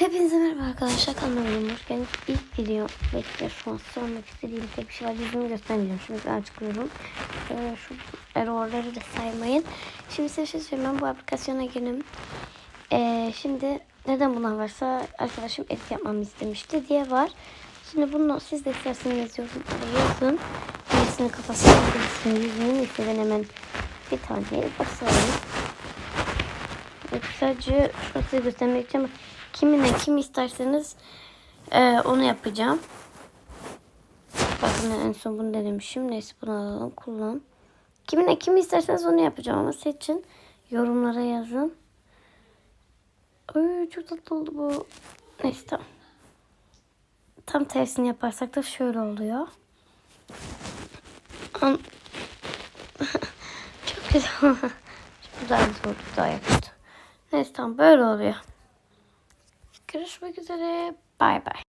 Hepinize merhaba arkadaşlar kanalıma hoş geldiniz. İlk video bekle şu an sormak istediğim tek bir şey var. Yüzümü göstermeyeceğim. Şimdi açıklıyorum. Ee, şu errorları da saymayın. Şimdi size şey söyleyeyim. Ben bu aplikasyona girdim. Ee, şimdi neden bunlar varsa arkadaşım edit yapmamı istemişti diye var. Şimdi bunu siz de isterseniz yazıyorum. Yazın. Birisinin kafasına birisinin yüzünü ise ben hemen bir tane basalım. Evet, Sadece şunu size göstermek için ama kimine kim isterseniz e, onu yapacağım. Bakın en son bunu denemişim. Neyse bunu alalım kullan. Kimine kim isterseniz onu yapacağım ama seçin. Yorumlara yazın. Ay çok tatlı oldu bu. Neyse tamam. Tam tersini yaparsak da şöyle oluyor. An- çok güzel. Bu daha zor, daha yakın. Neyse tamam böyle oluyor. Görüşmek üzere. Bay bay.